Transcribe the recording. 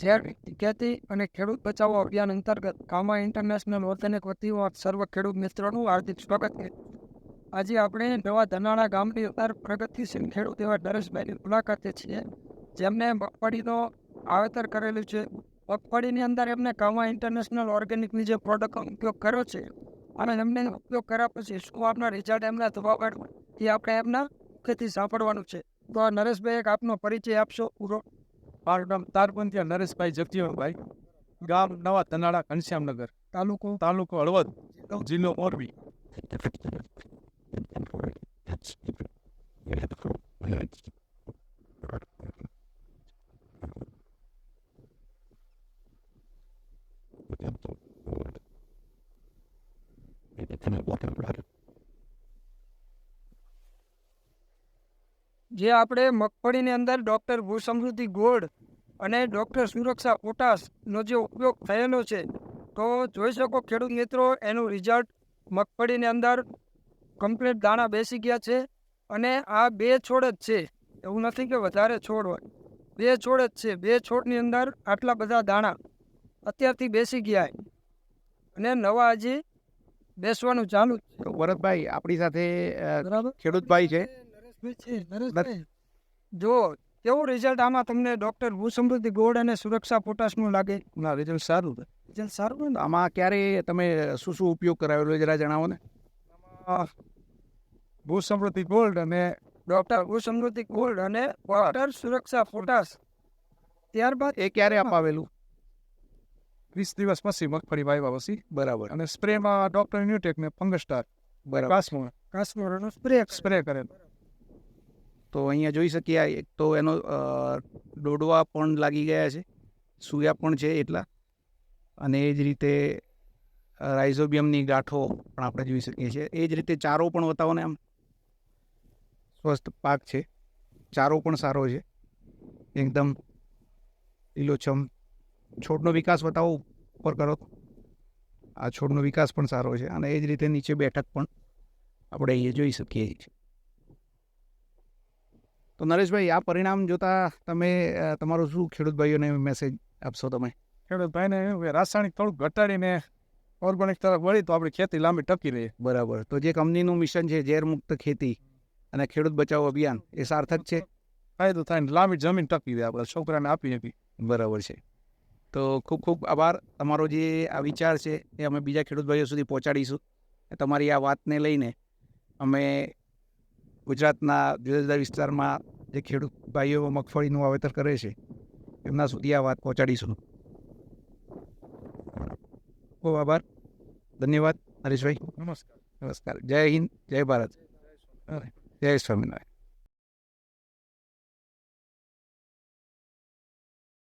ઝેર ખેતી અને ખેડૂત બચાવો અભિયાન અંતર્ગત કામા ઇન્ટરનેશનલ ઓર્ગેનિક વતીમાં સર્વ ખેડૂત મિત્રોનું હાર્દિક સ્વાગત છે. આજે આપણે નવા ધનાળા ગામની અંદર પ્રગતિશીલ ખેડૂત એવા નરેશભાઈની મુલાકાતે છીએ, જેમને મગફળીનો વાવેતર કરેલું છે. મગફળીની અંદર એમને કામા ઇન્ટરનેશનલ ઓર્ગેનિકની જે પ્રોડક્ટનો ઉપયોગ કર્યો છે, અને એમને ઉપયોગ કર્યા પછી શું આપના રિઝલ્ટ એમના પાડવા એ આપણે એમના મુખેથી સાંભળવાનું છે. તો નરેશભાઈ, એક આપનો પરિચય આપશો પૂરો? મારું નામ તારપંથિયા નરેશભાઈ જગજીવનભાઈ. ગામ નવા તનાળા ઘનશ્યામનગર. તાલુકો? તાલુકો હળવદ જિલ્લો મોરબી. જે આપણે મગફળીની અંદર ડૉક્ટર ભૂસમૃદ્ધિ ગોળ અને ડૉક્ટર સુરક્ષા પોટાશનો જે ઉપયોગ થયેલો છે તો જોઈ શકો ખેડૂત મિત્રો એનું રિઝલ્ટ મગફળીની અંદર કમ્પ્લીટ દાણા બેસી ગયા છે અને આ બે છોડ જ છે. એવું નથી કે વધારે છોડ હોય. બે છોડ જ છે. બે છોડની અંદર આટલા બધા દાણા અત્યારથી બેસી ગયા અને નવા હજી બેસવાનું ચાલુ છે. તો ભરતભાઈ આપણી સાથે ખેડૂતભાઈ છે. જો કેવું રિઝલ્ટ આમાં તમને ડોક્ટર ભૂસમૃદ્ધિ ગોળ અને સુરક્ષા પોટાશનું લાગે? ના રિઝલ્ટ સારું છે. રિઝલ્ટ સારું ને? આમાં ક્યારે તમે શું શું ઉપયોગ કરાવેલો જરા જણાવો ને. ભૂ સમૃદ્ધિ ગોલ્ડ અને ડોક્ટર ભૂસમૃદ્ધિ ગોલ્ડ અને ડોક્ટર સુરક્ષા પોટાશ. ત્યારબાદ એ ક્યારે અપાવેલું? વીસ દિવસ પછી મગફળી વાવ્યા પછી. બરાબર. અને સ્પ્રેમાં ડોક્ટર ન્યુટેક ને ફંગસ્ટાર બરાબર. કાસમાં કાશ્મીરનો સ્પ્રે સ્પ્રે કરેલ તો અહીંયા જોઈ શકીએ એક તો એનો ડોડવા પણ લાગી ગયા છે, સૂયા પણ છે એટલા. અને એ જ રીતે રાઇઝોબિયમની ગાંઠો પણ આપણે જોઈ શકીએ છીએ. એ જ રીતે ચારો પણ બતાવો ને આમ. સ્વસ્થ પાક છે. ચારો પણ સારો છે. એકદમ લીલોછમ. છોડનો વિકાસ બતાવો ઉપર કરો આ છોડનો વિકાસ પણ સારો છે. અને એ જ રીતે નીચે બેઠક પણ આપણે અહીંયા જોઈ શકીએ છીએ. તો નરેશભાઈ આ પરિણામ જોતા તમે તમારો શું ખેડૂત ભાઈઓને મેસેજ આપશો તમે? ખેડૂત ભાઈને રાસાયણિક થોડુંક ઘટાડીને ઓર્ગેનિક તરફ વળી તો આપણી ખેતી લાંબી ટકી રહે. બરાબર. તો જે કંપનીનું મિશન છે ઝેર મુક્ત ખેતી અને ખેડૂત બચાવો અભિયાન એ સાર્થક છે? ફાયદો થાય ને લાંબી જમીન ટકી રહે આપણે છોકરાને આપી આપી બરાબર છે. તો ખૂબ ખૂબ આભાર. તમારો જે આ વિચાર છે એ અમે બીજા ખેડૂત ભાઈઓ સુધી પહોંચાડીશું. તમારી આ વાતને લઈને અમે ગુજરાતના જુદા જુદા વિસ્તારમાં જે ખેડૂત ભાઈઓ મગફળીનું વાવેતર કરે છે એમના સુધી આ વાત પહોંચાડીશું. ખૂબ આભાર. ધન્યવાદ હરીશભાઈ. નમસ્કાર. નમસ્કાર. જય હિન્દ જય ભારત. જય સ્વામિનારાયણ.